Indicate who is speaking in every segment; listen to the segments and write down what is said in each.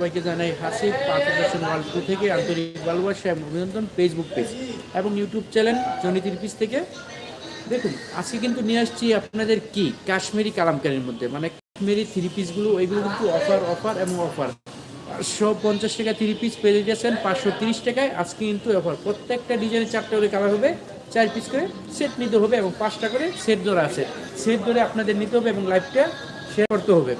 Speaker 1: সবাইকে জানাই হাসিব পাকিস্তান ওয়ার্ল্ড থেকে আন্তরিক ভালোবাসা এবং অভিনন্দন ফেসবুক পেজ এবং ইউটিউব চ্যানেল জনি তিরপিস থেকে। দেখুন, আজকে কিন্তু নিয়ে আসছি আপনাদের কি? কাশ্মীরি কালামকারির মধ্যে। মানে কাশ্মীরি থ্রি পিসগুলো ওইগুলো কিন্তু অফার অফার এবং অফার পাঁচশো পঞ্চাশ টাকা থ্রি পিস পেয়ে গেছেন পাঁচশো তিরিশ টাকায়। আজকে কিন্তু অফার প্রত্যেকটা ডিজাইনের চারটে করে কালার হবে। চার পিস করে সেট নিতে হবে এবং পাঁচটা করে সেট ধরা আছে। সেট ধরে আপনাদের নিতে হবে এবং লাইভটা শেয়ার করতে হবে।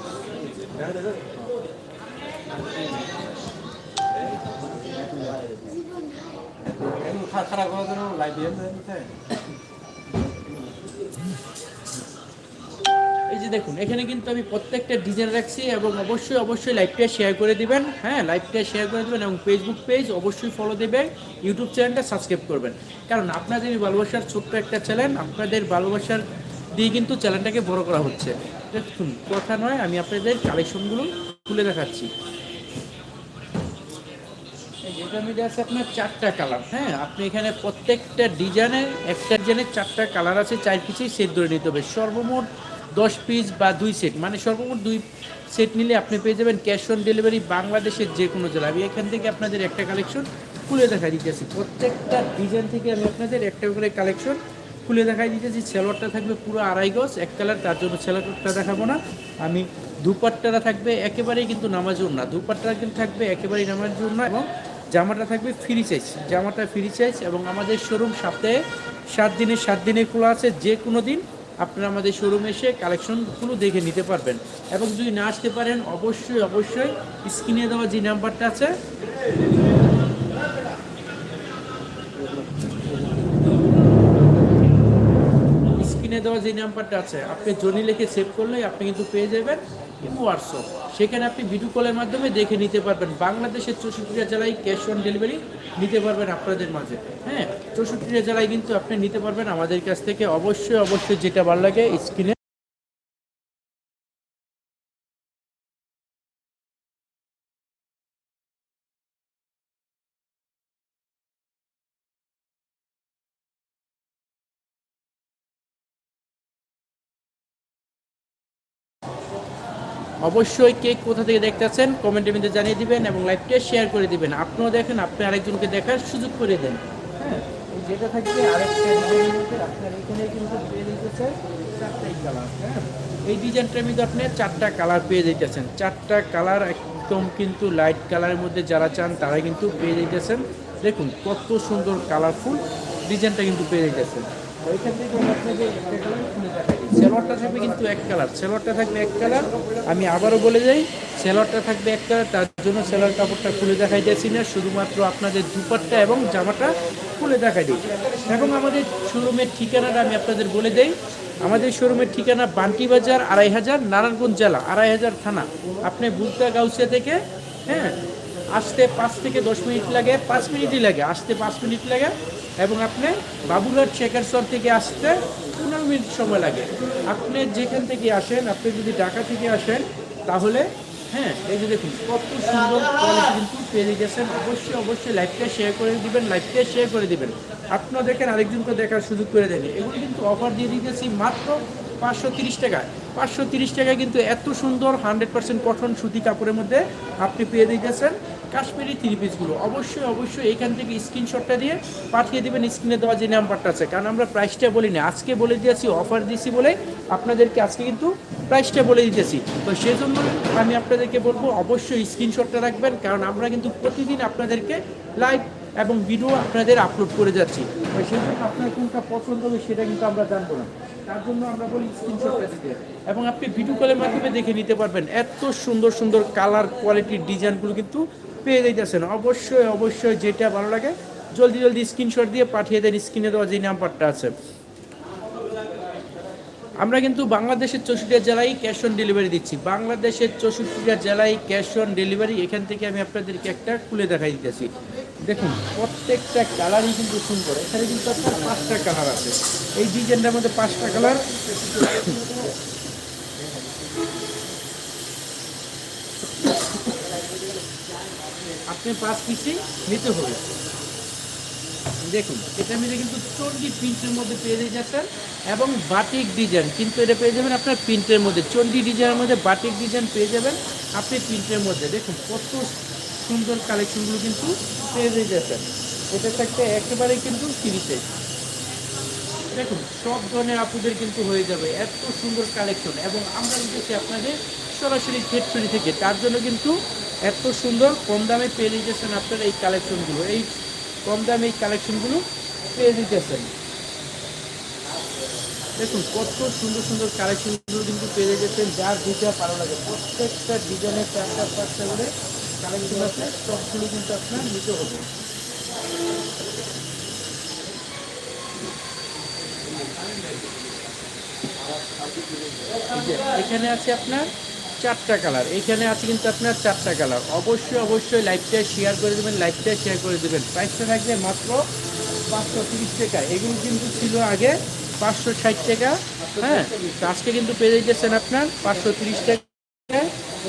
Speaker 1: এই যে দেখুন, এখানে কিন্তু আমি প্রত্যেকটা ডিজাইন রাখছি এবং অবশ্যই অবশ্যই লাইভটা শেয়ার করে দিবেন। হ্যাঁ লাইভটা শেয়ার করে দিবেন এবং ফেসবুক পেজ অবশ্যই ফলো দেবেন ইউটিউব চ্যানেলটা সাবস্ক্রাইব করবেন। কারণ আপনাদের ভালোবাসার ছোট্ট একটা চ্যানেল আপনাদের ভালোবাসার দিয়ে কিন্তু চ্যানেলটাকে বড় করা হচ্ছে। দেখুন, কথা নয়, আমি আপনাদের কালেকশনগুলো তুলে দেখাচ্ছি। যে আছে আপনার চারটা কালার হ্যাঁ? আপনি এখানে প্রত্যেকটা ডিজাইনের একটা ডিজাইনের চারটা কালার আছে, চার পিসেই সেট ধরে নিতে হবে। সর্বমোট দশ পিস বা দুই সেট মানে সর্বমোট দুই সেট নিলে আপনি পেয়ে যাবেন ক্যাশ অন ডেলিভারি বাংলাদেশের যে কোনো জেলা। আমি এখান থেকে আপনাদের একটা কালেকশন খুলে দেখাই দিতেছি। প্রত্যেকটা ডিজাইন থেকে আমি আপনাদের একটা করে কালেকশন খুলে দেখাই দিতেছি। সেলোয়ারটা থাকবে পুরো আড়াই গজ, এক কালার তার জন্য সেলোয়ারটা দেখাবো না। আমি দুপাট্টারা থাকবে একেবারেই কিন্তু নামাজুর না দুপাট্টারা কিন্তু থাকবে একেবারেই নামাজুর না এবং জামাটা থাকবে ফ্রি সাইজ জামাটা ফ্রি সাইজ এবং আমাদের শোরুম সপ্তাহে সাত দিনের সাত দিনে খোলা আছে। যে কোনো দিন আপনারা আমাদের শোরুমে এসে কালেকশনগুলো দেখে নিতে পারবেন। এবং যদি না আসতে পারেন, অবশ্যই অবশ্যই স্ক্রিনে দেওয়া যে নাম্বারটা আছে, স্ক্রিনে দেওয়া যে নাম্বারটা আছে, আপনি জনি লিখে সেভ করলেই আপনি কিন্তু পেয়ে যাবেন। হোয়াটসঅ্যাপ। সেখানে আপনি ভিডিও কলের মাধ্যমে দেখে নিতে পারবেন। বাংলাদেশের চৌষট্টিটা জেলায় ক্যাশ অন ডেলিভারি নিতে পারবেন আপনাদের মাঝে। হ্যাঁ চৌষট্টিটা জেলায় কিন্তু আপনি নিতে পারবেন আমাদের কাছ থেকে। অবশ্যই অবশ্যই যেটা ভালো লাগে স্ক্রিনে অবশ্যই কে কোথা থেকে দেখতেছেন কমেন্টের মধ্যে জানিয়ে দিবেন এবং লাইভটা শেয়ার করে দিবেন। আপনিও দেখেন আপনি আরেকজনকে দেখার সুযোগ করে দেন। হ্যাঁ এই যেটা থাকবে আরেকটা আপনার এখানে কিন্তু পেয়ে দিতেছে চারটাই কালার হ্যাঁ। এই ডিজাইনটার মধ্যে আপনি চারটা কালার পেয়ে দিতেছেন চারটা কালার একদম কিন্তু লাইট কালারের মধ্যে যারা চান তারা কিন্তু পেয়ে দিতেছেন দেখুন কত সুন্দর কালারফুল ডিজাইনটা কিন্তু পেয়ে দিতেছেন ওইখান থেকে আপনাকে একটা কালার খুলে দেখাই। দিই। সেলোয়ারটা থাকবে কিন্তু এক কালার। সেলোয়ারটা থাকবে এক কালার। আমি আবারও বলে যাই, সেলোয়ারটা থাকবে এক কালার, তার জন্য সেলোয়ার কাপড়টা খুলে দেখাই যাচ্ছি না, শুধুমাত্র আপনাদের দুপাট্টা এবং জামাটা খুলে দেখাই দিই। এখন আমাদের শোরুমের ঠিকানাটা আমি আপনাদের বলে দেই। আমাদের শোরুমের ঠিকানা বান্টি বাজার, আড়াই হাজার, নারায়ণগঞ্জ জেলা, আড়াই হাজার থানা। আপনি বুলতা গাউসিয়া থেকে হ্যাঁ আসতে পাঁচ থেকে দশ মিনিট লাগে, পাঁচ মিনিটই লাগে, আসতে পাঁচ মিনিট লাগে। এবং আপনি বাবুঘাট শেখারসর থেকে আসতে পনেরো মিনিট সময় লাগে। আপনি যেখান থেকে আসেন, আপনি যদি ঢাকা থেকে আসেন, তাহলে হ্যাঁ এই যে দেখুন, কত সুন্দর কোয়ালিটি কিন্তু পেয়ে গেছেন। অবশ্যই অবশ্যই লাইভটা শেয়ার করে দিবেন লাইভটা শেয়ার করে দিবেন। আপনারা দেখেন, আরেকজনকে দেখার সুযোগ করে দেন এগুলো কিন্তু অফার দিয়ে দিতেছি মাত্র পাঁচশো তিরিশ টাকায় পাঁচশো তিরিশ টাকায় কিন্তু এত সুন্দর হান্ড্রেড পার্সেন্ট কটন সুতি কাপড়ের মধ্যে আপনি পেয়ে দিতেছেন। কাশ্মীরি থ্রি পিসগুলো অবশ্যই অবশ্যই এখান থেকে স্ক্রিনশটটা দিয়ে পাঠিয়ে দেবেন স্ক্রিনে দেওয়া যে নাম্বারটা আছে। কারণ আমরা প্রাইসটা বলি না আজকে বলে দিয়েছি অফার দিয়েছি বলে আপনাদেরকে আজকে কিন্তু প্রাইসটা বলে দিতেছি। তো সেজন্য আমি আপনাদেরকে বলব, অবশ্যই স্ক্রিনশটটা রাখবেন। কারণ আমরা কিন্তু প্রতিদিন আপনাদেরকে লাইভ এবং ভিডিও আপনাদের আপলোড করে যাচ্ছি। তো সেই জন্য আপনার কোনটা পছন্দ হবে সেটা কিন্তু আমরা জানব না। তার জন্য আমরা বলি এবং আপনি ভিডিও কলের মাধ্যমে দেখে নিতে পারবেন এত সুন্দর সুন্দর কালার কোয়ালিটির ডিজাইনগুলো কিন্তু পেয়ে যাইতেছেন। অবশ্যই অবশ্যই যেটা ভালো লাগে, জলদি জলদি স্ক্রিনশট দিয়ে পাঠিয়ে দেন স্ক্রিনে দেওয়া যে নাম্বারটা আছে। আমরা কিন্তু বাংলাদেশের চৌষট্টি জেলায় ক্যাশ অন ডেলিভারি দিচ্ছি। বাংলাদেশের চৌষট্টিটা জেলায় ক্যাশ অন ডেলিভারি এখান থেকে আমি আপনাদেরকে একটা খুলে দেখাই দিতেছি। দেখুন, প্রত্যেকটা কালারই কিন্তু সুন্দর এখানে কিন্তু আপনার পাঁচটা কালার আছে। এই ডিজাইনটার মধ্যে পাঁচটা কালার আপনি পাঁচ পিসে নিতে হবে। দেখুন, এটা মিলে কিন্তু চন্ডি প্রিন্টের মধ্যে পেয়ে যাচ্ছেন এবং বাটিক ডিজাইন কিন্তু এটা পেয়ে যাবেন আপনার প্রিন্টের মধ্যে। চন্ডি ডিজাইনের মধ্যে বাটিক ডিজাইন পেয়ে যাবেন আপনি প্রিন্টের মধ্যে। দেখুন, কত সুন্দর কালেকশনগুলো কিন্তু পেয়ে যেতেছেন এটা থাকতে একেবারে কিন্তু ফ্রিতে দেখুন, সব ধরনের আপুদের কিন্তু হয়ে যাবে এত সুন্দর কালেকশন এবং আমরা দিতেছি আপনাদের সরাসরি ফ্যাক্টরি থেকে। তার জন্য কিন্তু এত সুন্দর কম দামে পেয়ে দিতেছেন আপনারা এই কালেকশনগুলো এই কম দামে এই কালেকশনগুলো পেয়ে দিতেছেন দেখুন, কত সুন্দর সুন্দর কালেকশনগুলো কিন্তু পেয়ে গেছেন যার যেটা ভালো লাগে প্রত্যেকটা ডিজাইনের চারটা পাঁচটা করে আছে সবগুলো কিন্তু আপনার নিতে হবে এখানে আছে আপনার চারটা কালার এখানে আছে কিন্তু আপনার চারটা কালার অবশ্যই অবশ্যই লাইভটা শেয়ার করে দেবেন লাইভটা শেয়ার করে দেবেন। প্রাইসটা থাকবে মাত্র পাঁচশো তিরিশ টাকা। এগুলো কিন্তু ছিল আগে পাঁচশো ষাট টাকা। হ্যাঁ আজকে কিন্তু পেয়ে যাচ্ছেন আপনার পাঁচশো তিরিশ টাকা।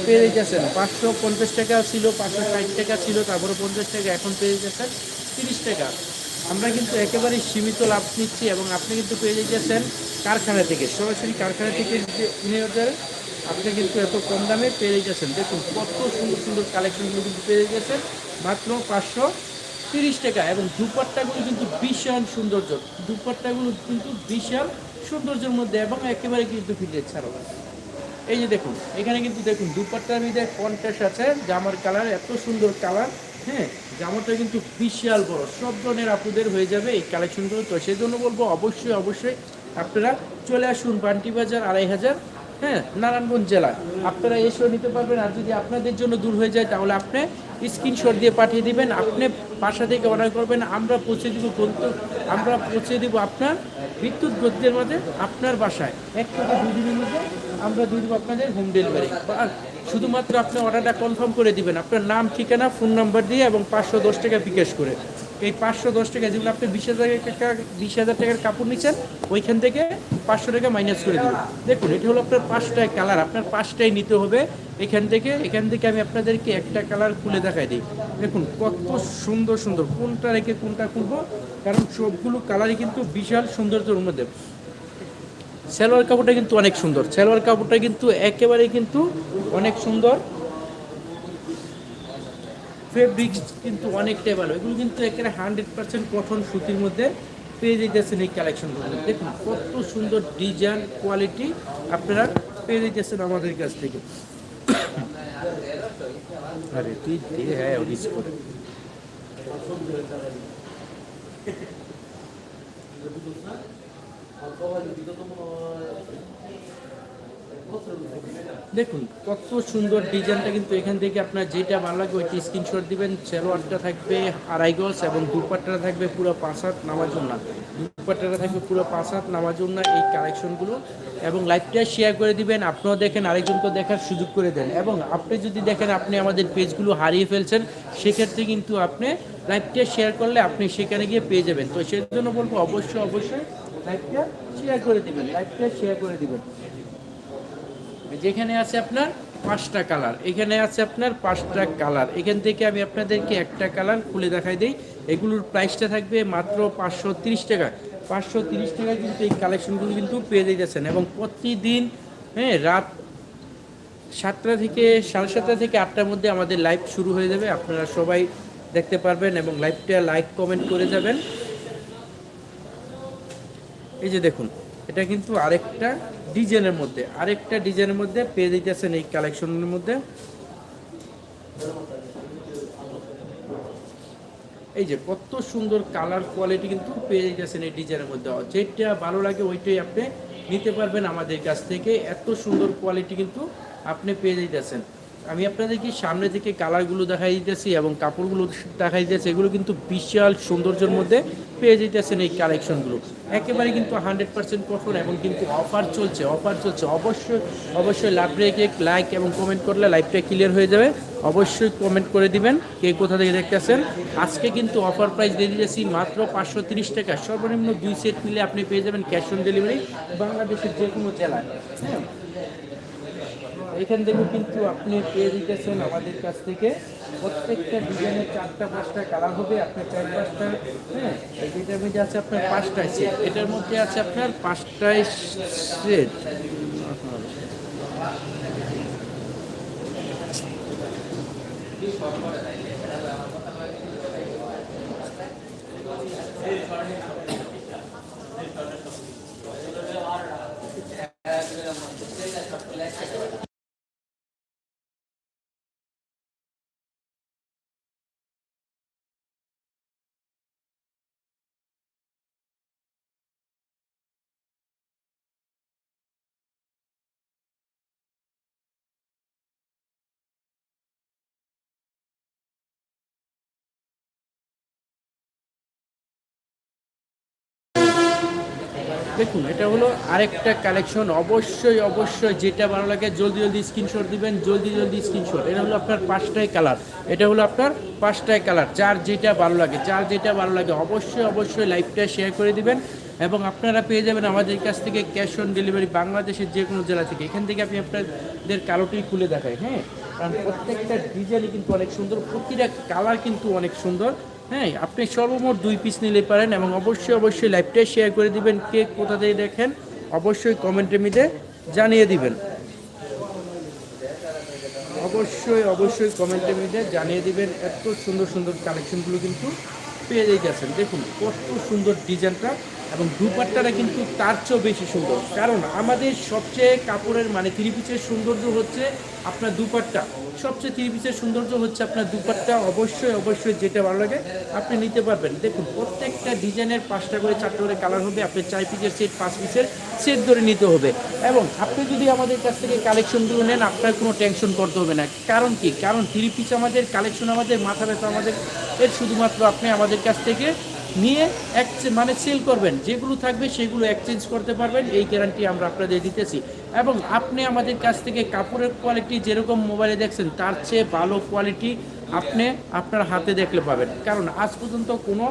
Speaker 1: পেয়ে যাচ্ছেন পাঁচশো পঞ্চাশ টাকা ছিল, পাঁচশো ষাট টাকা ছিল, তারপরে পঞ্চাশ টাকা এখন পেয়ে যাচ্ছেন তিরিশ টাকা। আমরা কিন্তু একেবারে সীমিত লাভ নিচ্ছি এবং আপনি কিন্তু পেয়ে যাচ্ছেন কারখানা থেকে। সরাসরি কারখানা থেকে নিয়ে আপনি কিন্তু এত কম দামে পেয়ে যাচ্ছেন দেখুন, কত সুন্দর সুন্দর কালেকশনগুলো কিন্তু পেয়ে গেছেন। মাত্র পাঁচশো তিরিশ টাকা এবং দুপাট্টাগুলো কিন্তু বিশাল সৌন্দর্য। দুপাট্টাগুলো কিন্তু বিশাল সৌন্দর্যের মধ্যে এবং একেবারে কিন্তু ফিল্ডের ছাড়াও এই যে দেখুন, এখানে কিন্তু দেখুন, দুপাট্টার মধ্যে কন্ট্রাস্ট আছে, জামার কালার এত সুন্দর কালার হ্যাঁ জামাটা কিন্তু বিশাল বড়, সব ধরনের আপুদের হয়ে যাবে এই কালেকশনগুলো তো সেই জন্য বলব অবশ্যই অবশ্যই আপনারা চলে আসুন বান্টি বাজার আড়াই হাজার হ্যাঁ নারায়ণগঞ্জ জেলা। আপনারা এসেও নিতে পারবেন, আর যদি আপনাদের জন্য দূর হয়ে যায়, তাহলে আপনি স্ক্রিনশট দিয়ে পাঠিয়ে দিবেন, আপনি বাসা থেকে অর্ডার করবেন, আমরা পৌঁছে দিব আমরা পৌঁছে দিব আপনার বিদ্যুৎ গতির মধ্যে আপনার বাসায়। এক থেকে দুই দিনের মধ্যে আমরা দুই আপনাদের হোম ডেলিভারি শুধুমাত্র আপনি অর্ডারটা কনফার্ম করে দিবেন। আপনার নাম, ঠিকানা ফোন নাম্বার দিয়ে এবং পাঁচশো দশ টাকা বিকাশ করে। এই পাঁচশো দশ টাকা, যেগুলো আপনি বিশ হাজার টাকা, বিশ হাজার টাকার কাপড় নিচ্ছেন, ওইখান থেকে পাঁচশো টাকা মাইনাস করে দিবেন। দেখুন, এটা হলো আপনার পাঁচটায় কালার আপনার পাঁচটাই নিতে হবে। এখান থেকে এখান থেকে আমি আপনাদেরকে একটা কালার খুলে দেখাই দিই। দেখুন, কত সুন্দর সুন্দর। কোনটা রেখে কোনটা খুলবো? কারণ সবগুলো কালারই কিন্তু বিশাল সৌন্দর্যের মধ্যে। সালোয়ার কাপড়টা কিন্তু অনেক সুন্দর। সালোয়ার কাপড়টা কিন্তু একেবারে কিন্তু অনেক সুন্দর। ফেব্রিক্স কিন্তু অনেকটাই ভালো। এগুলো কিন্তু একেবারে হান্ড্রেড পার্সেন্ট কটন সুতির মধ্যে পেয়ে যেতেছেন এই কালেকশনগুলো দেখুন, কত সুন্দর ডিজাইন কোয়ালিটি আপনারা পেয়ে যেতেছেন আমাদের কাছ থেকে। আরে, তুই হ্যাঁ করে। দেখুন, কত সুন্দর ডিজাইনটা কিন্তু এখান থেকে আপনার যেটা ভালো লাগে ওইটি স্ক্রিনশট দিবেন, সেলোয়ারটা থাকবে আড়াই গজ এবং দুপাট্টাটা থাকবে পুরো পাঁচ হাত নামার জন্য দুপাট্টাটা থাকবে পুরো পাঁচ হাত নামার জন্য এই কালেকশনগুলো এবং লাইভটা শেয়ার করে দিবেন, আপনিও দেখেন, আরেকজনকে দেখার সুযোগ করে দেন। এবং আপনি যদি দেখেন আপনি আমাদের পেজগুলো হারিয়ে ফেলছেন, সেক্ষেত্রে কিন্তু আপনি লাইভটা শেয়ার করলে আপনি সেখানে গিয়ে পেয়ে যাবেন। তো সেই জন্য বলব অবশ্যই অবশ্যই লাইভটা শেয়ার করে দিবেন লাইভটা শেয়ার করে দিবেন। যেখানে আছে আপনার পাঁচটা কালার এখানে আছে আপনার পাঁচটা কালার এখান থেকে আমি আপনাদেরকে একটা কালার খুলে দেখাই দিই। এগুলোর প্রাইসটা থাকবে মাত্র পাঁচশো টাকা। পাঁচশো তিরিশ টাকা কিন্তু এই কালেকশনগুলো কিন্তু পেয়ে যাচ্ছেন এবং প্রতিদিন হ্যাঁ রাত সাতটা থেকে, সাড়ে সাতটা থেকে আটটার মধ্যে আমাদের লাইভ শুরু হয়ে যাবে। আপনারা সবাই দেখতে পারবেন এবং লাইভটা লাইক কমেন্ট করে যাবেন। এই যে দেখুন, এটা কিন্তু আরেকটা ডিজাইনের মধ্যে, আরেকটা ডিজাইনের মধ্যে পেয়ে দিতেছেন এই কালেকশনের মধ্যে। এই যে কত সুন্দর কালার কোয়ালিটি কিন্তু পেয়ে যাচ্ছেন এই ডিজাইনের মধ্যে। যেটা ভালো লাগে ওইটাই আপনি নিতে পারবেন আমাদের কাছ থেকে। এত সুন্দর কোয়ালিটি কিন্তু আপনি পেয়ে যাইতেছেন। আমি আপনাদেরকে সামনে থেকে কালারগুলো দেখাই দিতেছি এবং কাপড়গুলো দেখাই দিতেছি, এগুলো কিন্তু বিশাল সৌন্দর্যের মধ্যে পেয়ে যেতেছেন এই কালেকশনগুলো একেবারে কিন্তু হান্ড্রেড পার্সেন্ট কঠোর এবং কিন্তু অফার চলছে অফার চলছে। অবশ্যই অবশ্যই লাভ রেখে লাইক এবং কমেন্ট করলে লাইভটা ক্লিয়ার হয়ে যাবে। অবশ্যই কমেন্ট করে দিবেন কে কোথা থেকে দেখতেছেন। আজকে কিন্তু অফার প্রাইস দিয়ে দিয়েছি মাত্র পাঁচশো তিরিশ টাকা। সর্বনিম্ন দুই সেট নিলে আপনি পেয়ে যাবেন ক্যাশ অন ডেলিভারি বাংলাদেশের যে কোনো জেলায়। হ্যাঁ? এখান থেকে কিন্তু আপনি পেয়ে দিতেছেন আমাদের কাছ থেকে। প্রত্যেকটা ডিজাইনের চারটা, পাঁচটা কালার হবে, আপনার চার পাঁচটা হ্যাঁ? এটার আছে আপনার পাঁচটায় সেট এটার মধ্যে আছে আপনার পাঁচটায় সেট দেখুন, এটা হলো আরেকটা কালেকশন অবশ্যই অবশ্যই যেটা ভালো লাগে, জলদি জলদি স্ক্রিনশট দিবেন, জলদি জলদি স্ক্রিনশট এটা হলো আপনার পাঁচটাই কালার এটা হলো আপনার পাঁচটাই কালার যার যেটা ভালো লাগে, যার যেটা ভালো লাগে, অবশ্যই অবশ্যই লাইভটা শেয়ার করে দিবেন। এবং আপনারা পেয়ে যাবেন আমাদের কাছ থেকে ক্যাশ অন ডেলিভারি বাংলাদেশের যে কোনো জেলা থেকে। এখান থেকে আপনি আপনাদের কালোটি খুলে দেখাই হ্যাঁ? কারণ প্রত্যেকটা ডিজাইনই কিন্তু অনেক সুন্দর, প্রতিটা কালার কিন্তু অনেক সুন্দর। হ্যাঁ আপনি সর্বমোট দুই পিস নিলে পারেন এবং অবশ্যই অবশ্যই লাইভটা শেয়ার করে দিবেন কে কোথা থেকে দেখেন। অবশ্যই কমেন্টে মিলে জানিয়ে দিবেন। অবশ্যই অবশ্যই কমেন্টে মিলে জানিয়ে দিবেন। এত সুন্দর সুন্দর কালেকশনগুলো কিন্তু পেয়ে গেছেন দেখুন, কত সুন্দর ডিজাইনটা এবং দুপাট্টাটা কিন্তু তার চেয়েও বেশি সুন্দর। কারণ আমাদের সবচেয়ে কাপড়ের মানে থ্রি পিসের সৌন্দর্য হচ্ছে আপনার দুপাট্টা। সবচেয়ে থ্রি পিসের সৌন্দর্য হচ্ছে আপনার দুপাট্টা। অবশ্যই অবশ্যই যেটা ভালো লাগে, আপনি নিতে পারবেন। দেখুন, প্রত্যেকটা ডিজাইনের পাঁচটা করে, চারটা করে কালার হবে। আপনি চার পিসের সেট পাঁচ পিসের সেট ধরে নিতে হবে। এবং আপনি যদি আমাদের কাছ থেকে কালেকশনগুলো নেন, আপনার কোনো টেনশন করতে হবে না। কারণ কি? কারণ থ্রি আমাদের কালেকশন আমাদের, মাথা ব্যথা আমাদের, এর শুধুমাত্র আপনি আমাদের কাছ থেকে নিয়ে মানে সেল করবেন। যেগুলো থাকবে সেগুলো এক্সচেঞ্জ করতে পারবেন। এই গ্যারান্টি আমরা আপনাদের দিতেছি। এবং আপনি আমাদের কাছ থেকে কাপড়ের কোয়ালিটি যেরকম মোবাইলে দেখছেন, তার চেয়ে ভালো কোয়ালিটি আপনি আপনার হাতে দেখলে পাবেন। কারণ আজ পর্যন্ত কোনো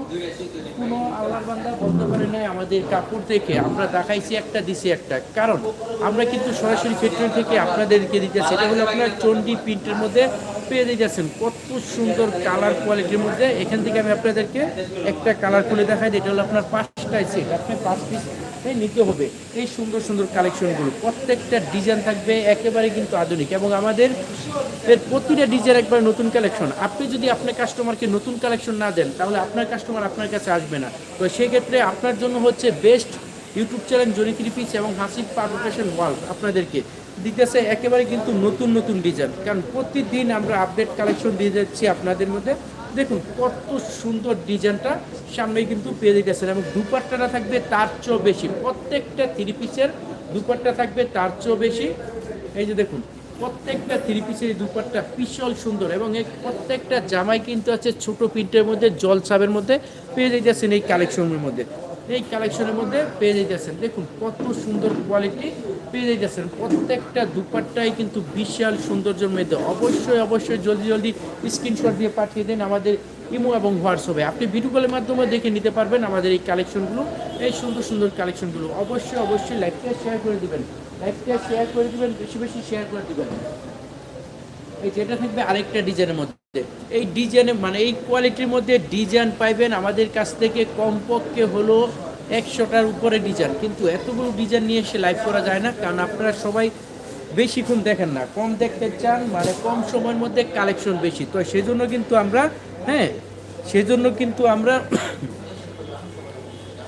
Speaker 1: কোনো আল্লাহর বান্দা বলতে পারে নাই আমাদের কাপড় থেকে। আমরা দেখাইছি একটা, দিছি একটা। কারণ আমরা কিন্তু সরাসরি ফ্যাক্টরি থেকে আপনাদেরকে দিতেছি। এটা হলো আপনার চন্ডি প্রিন্টের মধ্যে পেয়ে দিতেছেন কত সুন্দর কালার কোয়ালিটির মধ্যে এখান থেকে আমি আপনাদেরকে একটা কালার খুলে দেখাই। এটা হলো আপনার পাঁচটাই সেট আপনি পাঁচ পিস নিতে হবে। এই সুন্দর সুন্দর কালেকশনগুলো প্রত্যেকটা ডিজাইন থাকবে, একেবারে কিন্তু আধুনিক। এবং আমাদের এর প্রতিটা ডিজাইন একবার নতুন কালেকশন আপনি যদি আপনার কাস্টমারকে নতুন কালেকশন না দেন, তাহলে আপনার কাস্টমার আপনার কাছে আসবে না। তো সেক্ষেত্রে আপনার জন্য হচ্ছে best YouTube channel Johnny three piece এবং হাসিব পাবলিকেশন ওয়ার্ল্ড আপনাদেরকে। দিতেছে একেবারে কিন্তু নতুন নতুন ডিজাইন কারণ প্রতিদিন আমরা আপডেট কালেকশন দিয়ে যাচ্ছি আপনাদের মধ্যে। দেখুন, কত সুন্দর ডিজাইনটা সামনেই কিন্তু পেয়ে দিতেছেন এবং দুপাট্টাটা থাকবে তার চেয়েও বেশি। প্রত্যেকটা থ্রি পিসের দুপাট্টা থাকবে তার চেয়েও বেশি। এই যে দেখুন, প্রত্যেকটা থ্রি পিসের দুপাট্টা বিশাল সুন্দর এবং এই প্রত্যেকটা জামাই কিন্তু আছে ছোট প্রিন্টের মধ্যে, জল ছাবের মধ্যে পেয়ে যাইতেছেন এই কালেকশনের মধ্যে। এই কালেকশনের মধ্যে পেয়ে যাইতেছেন। দেখুন, কত সুন্দর কোয়ালিটি পেয়ে যাইতেছেন। প্রত্যেকটা দুপাট্টাই কিন্তু বিশাল সৌন্দর্যের মধ্যে। অবশ্যই অবশ্যই জলদি জলদি স্ক্রিনশট দিয়ে পাঠিয়ে দেন আমাদের ইমো এবং হোয়াটসঅ্যাপে আপনি ভিডিও কলের মাধ্যমে দেখে নিতে পারবেন আমাদের এই কালেকশনগুলো, এই সুন্দর সুন্দর কালেকশনগুলো। অবশ্যই অবশ্যই লাইভটা শেয়ার করে দিবেন। লাইভটা শেয়ার করে দিবেন, বেশি বেশি শেয়ার করে দিবেন। এই যেটা থাকবে আরেকটা ডিজাইনের মধ্যে। এই ডিজাইনে মানে এই কোয়ালিটির মধ্যে ডিজাইন পাইবেন। আমাদের কাছ থেকে কমপক্ষে হলো একশোটার উপরে ডিজাইন। কিন্তু এতগুলো ডিজাইন নিয়ে এসে লাইভ করা যায় না, কারণ আপনারা সবাই বেশিক্ষণ দেখেন না। কম দেখতে চান মানে কম সময়ের মধ্যে কালেকশন বেশি। তো সেজন্য কিন্তু আমরা হ্যাঁ সেজন্য কিন্তু আমরা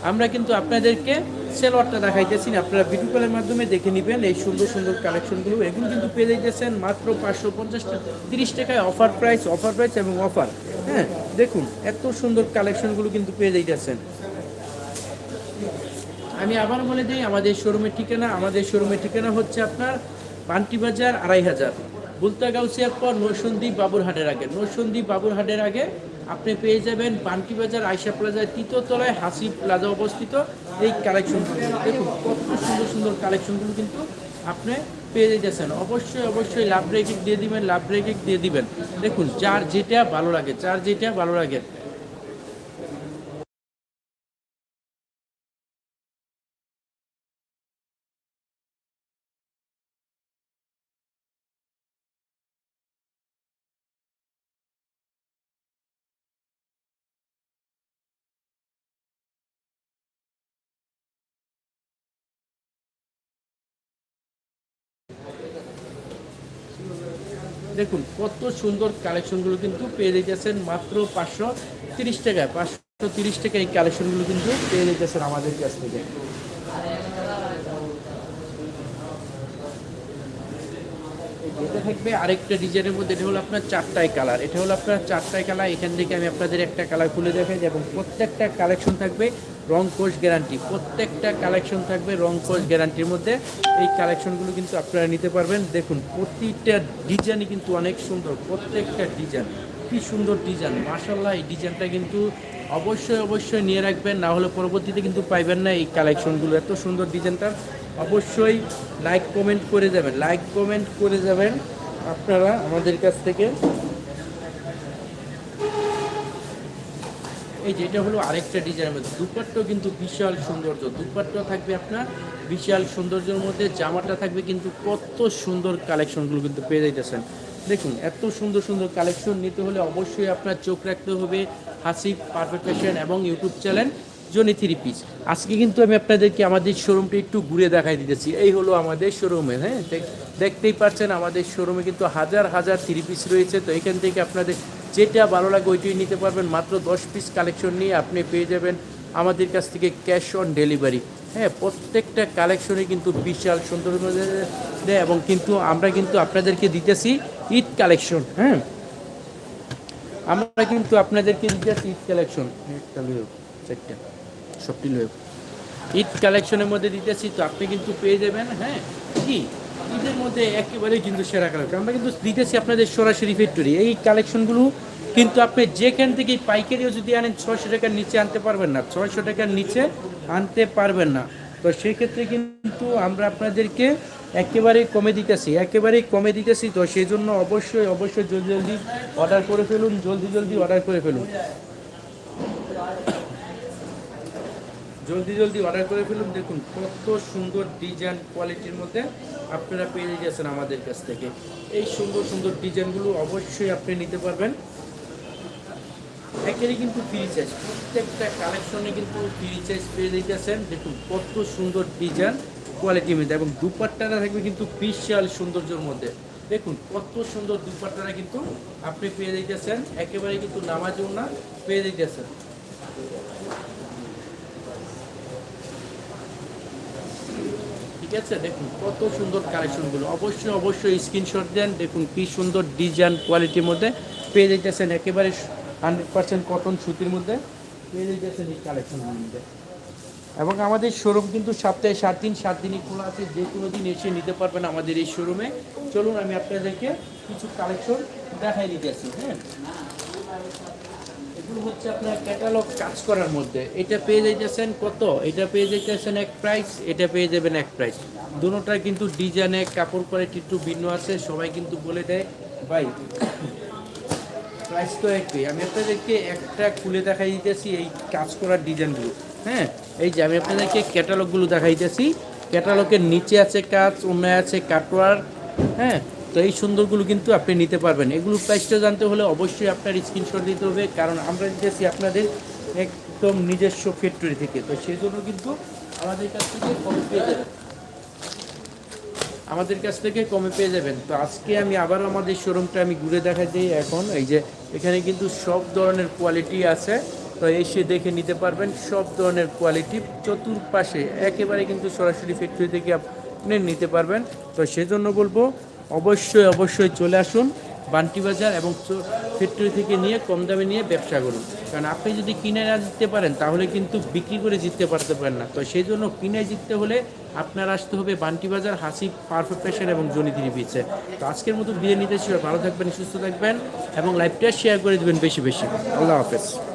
Speaker 1: আমরা কিন্তু আপনাদেরকে সেলওয়ারটা দেখাইতেছি না। আপনারা ভিডিও কলের মাধ্যমে দেখে নেবেন এই সুন্দর সুন্দর কালেকশনগুলো এগুলো কিন্তু পেয়ে যাইতেছেন মাত্র পাঁচশো পঞ্চাশ তিরিশ টাকায় অফার প্রাইস অফার প্রাইস এবং অফার হ্যাঁ দেখুন, এত সুন্দর কালেকশনগুলো কিন্তু পেয়ে যাইতেছেন। আমি আবার বলে দিই, আমাদের শোরুমের ঠিকানা, আমাদের শোরুমের ঠিকানা হচ্ছে আপনার পান্টি বাজার আড়াই হাজার। বুলতা গাউসিয়ার পর নরসন্দীপ বাবুরহাটের আগে। নরসন্দীপ বাবুরহাটের আগে আপনি পেয়ে যাবেন বান্টি বাজার আয়সা প্লাজার তৃতীয় তলায় হাসি প্লাজা অবস্থিত। এই কালেকশনগুলো, দেখুন কত সুন্দর সুন্দর কালেকশনগুলো কিন্তু আপনি পেয়ে যেতেছেন অবশ্যই অবশ্যই লাভ ব্রেকিং দিয়ে দিবেন, লাভ ব্রেকিং দিয়ে দিবেন। দেখুন, যার যেটা ভালো লাগে, যার যেটা ভালো লাগে দেখুন, কত সুন্দর কালেকশনগুলো কিন্তু পেয়ে যেতেছেন মাত্র পাঁচশো তিরিশ টাকায়। পাঁচশো তিরিশ টাকা এই কালেকশনগুলো কিন্তু পেয়ে যেতেছেন আমাদের কাছ থেকে। এটা থাকবে আরেকটা ডিজাইনের মধ্যে, এটা হলো আপনার চারটায় কালার এটা হলো আপনার চারটায় কালার এখান থেকে আমি আপনাদের একটা কালার খুলে দেখাই এবং প্রত্যেকটা কালেকশন থাকবে রং কোর্স গ্যারান্টি। প্রত্যেকটা কালেকশন থাকবে রং কোষ গ্যারান্টির মধ্যে। এই কালেকশনগুলো কিন্তু আপনারা নিতে পারবেন। দেখুন, প্রতিটা ডিজাইনই কিন্তু অনেক সুন্দর। প্রত্যেকটা ডিজাইন, কি সুন্দর ডিজাইন। মার্শাল্লাহ এই ডিজাইনটা কিন্তু অবশ্যই অবশ্যই নিয়ে রাখবেন। না হলে পরবর্তীতে কিন্তু পাইবেন না এই কালেকশনগুলো। এত সুন্দর ডিজাইনটা। অবশ্যই লাইক, কমেন্ট করে যাবেন। লাইক, কমেন্ট করে যাবেন আপনারা আমাদের কাছ থেকে। এই যেটা হলো আরেকটা ডিজাইনের মধ্যে। দুপাট্টাও কিন্তু বিশাল সৌন্দর্য। দুপাট্টা থাকবে আপনার বিশাল সৌন্দর্যের মধ্যে, জামাটা থাকবে কিন্তু কত সুন্দর কালেকশনগুলো কিন্তু পেয়ে যাইতেছেন। দেখুন, এত সুন্দর সুন্দর কালেকশন নিতে হলে অবশ্যই আপনার চোখ রাখতে হবে হাসিব পারফেক্ট ফ্যাশন এবং YouTube channel Johnny three piece আজকে কিন্তু আমি আপনাদেরকে আমাদের শোরুমটা একটু ঘুরে দেখাই দিতেছি। এই হলো আমাদের শোরুমে হ্যাঁ? দেখ- দেখতেই পাচ্ছেন আমাদের শোরুমে কিন্তু হাজার হাজার থ্রি পিস রয়েছে। তো এখান থেকে আপনাদের যেটা ভালো লাগে ওইটাই নিতে পারবেন। মাত্র দশ পিস কালেকশন নিয়ে আপনি পেয়ে যাবেন আমাদের কাছ থেকে ক্যাশ অন ডেলিভারি হ্যাঁ প্রত্যেকটা কালেকশনে কিন্তু বিশাল সুন্দর দেয় এবং কিন্তু আমরা কিন্তু আপনাদেরকে দিতেছি ঈদ কালেকশন হ্যাঁ। আমরা কিন্তু আপনাদেরকে দিতেছি ঈদ কালেকশন চারটা, সবটি লইও। ঈদ কালেকশনের মধ্যে দিতেছি তো আপনি কিন্তু পেয়ে যাবেন হ্যাঁ। কি? ঈদের মধ্যে একেবারেই কিন্তু সেরা কালেকশন। আমরা কিন্তু দিতেছি আপনাদের সরাসরি ফ্যাক্টরি এই কালেকশনগুলো কিন্তু আপনি যেখান থেকে পাইকারিও যদি আনেন, ছয়শো টাকার নিচে আনতে পারবেন না। ছয়শো টাকার নিচে আনতে পারবেন না। তো সেক্ষেত্রে কিন্তু আমরা আপনাদেরকে একেবারেই কমে দিতেছি একেবারেই কমে দিতেছি। তো সেই জন্য অবশ্যই অবশ্যই জলদি জলদি অর্ডার করে ফেলুন, জলদি জলদি অর্ডার করে ফেলুন। জলদি জলদি অর্ডার করে ফেলুন। দেখুন, কত সুন্দর ডিজাইন কোয়ালিটির মধ্যে আপনারা পেয়ে গেছেন আমাদের কাছ থেকে। এই সুন্দর সুন্দর ডিজাইনগুলো অবশ্যই আপনি নিতে পারবেন। একেরই কিন্তু ফ্রি চার্জ প্রত্যেকটা কালেকশনে কিন্তু ফ্রি চার্জ পেয়ে দিতেছেন দেখুন, কত সুন্দর ডিজাইন কোয়ালিটির মধ্যে। এবং দুপাট্টাটা থাকবে কিন্তু বিশাল সৌন্দর্যের মধ্যে। দেখুন, কত সুন্দর দুপাট্টাটা কিন্তু আপনি পেয়ে দিতেছেন একেবারে কিন্তু নামাজও না পেয়ে দিতেছেন ঠিক আছে? দেখুন, কত সুন্দর কালেকশনগুলো অবশ্যই অবশ্যই স্ক্রিনশট দেন। দেখুন কী সুন্দর ডিজাইন কোয়ালিটির মধ্যে পেয়ে যেতেছেন একেবারে হান্ড্রেড পার্সেন্ট কটন সুতির মধ্যে পেয়ে যেতেছেন এই কালেকশনের মধ্যে। এবং আমাদের শোরুম কিন্তু সপ্তাহে সাত দিন, সাত দিনই খোলা আছে। যে কোনো দিন এসে নিতে পারবেন আমাদের এই শোরুমে চলুন, আমি আপনাদেরকে কিছু কালেকশন দেখাই দিতেছি হ্যাঁ? এগুলো হচ্ছে আপনার ক্যাটালগ কাজ করার মধ্যে। এটা পেয়ে যাইতেছেন কত? এটা পেয়ে যাইতেছেন এক প্রাইস এটা পেয়ে যাবেন এক প্রাইস দুটোটার কিন্তু ডিজাইনে কাপড় কোয়ালিটি একটু ভিন্ন আছে, সবাই কিন্তু বলে দেয়। ভাই প্রাইস তো একই। আমি আপনাদেরকে একটা খুলে দেখাই দিতেছি এই কাজ করার ডিজাইনগুলো হ্যাঁ এই যে আমি আপনাদেরকে ক্যাটালগুলো দেখাইতেছি ক্যাটালগের নিচে আছে কাজ অন্যায় আছে কাটোয়ার হ্যাঁ তো এই সুন্দরগুলো কিন্তু আপনি নিতে পারবেন। এগুলো প্রাইসটা জানতে হলে অবশ্যই আপনার স্ক্রিনশট দিতে হবে, কারণ আমরা দিতেছি আপনাদের একদম নিজস্ব ফ্যাক্টরি থেকে। তো সেই জন্য কিন্তু আমাদের কাছ থেকে কমে পেয়ে যাবেন। আমাদের কাছ থেকে কমে পেয়ে যাবেন। তো আজকে আমি আবারও আমাদের শোরুমটা আমি ঘুরে দেখা দিই এখন। এই যে এখানে কিন্তু সব ধরনের কোয়ালিটি আছে। তো এসে দেখে নিতে পারবেন সব ধরনের কোয়ালিটি চতুর্পাশে একেবারে কিন্তু সরাসরি ফ্যাক্টরি থেকে আপনি নিতে পারবেন। তো সেজন্য বলব অবশ্যই অবশ্যই চলে আসুন বান্টি বাজার এবং ফ্যাক্টরি থেকে নিয়ে কম দামে নিয়ে ব্যবসা করুন। কারণ আপনি যদি কিনে না জিততে পারেন, তাহলে কিন্তু বিক্রি করে জিততে পারতে পারেন না। তো সেই জন্য কিনে জিততে হলে আপনার আসতে হবে বান্টি বাজার হাসি পারফেক্ট ফ্যাশন এবং জনিদিনী বিচে তো আজকের মতো বিয়ে নিতে ভালো থাকবেন, সুস্থ থাকবেন এবং লাইভটা শেয়ার করে দেবেন বেশি বেশি। আল্লাহ হাফেজ।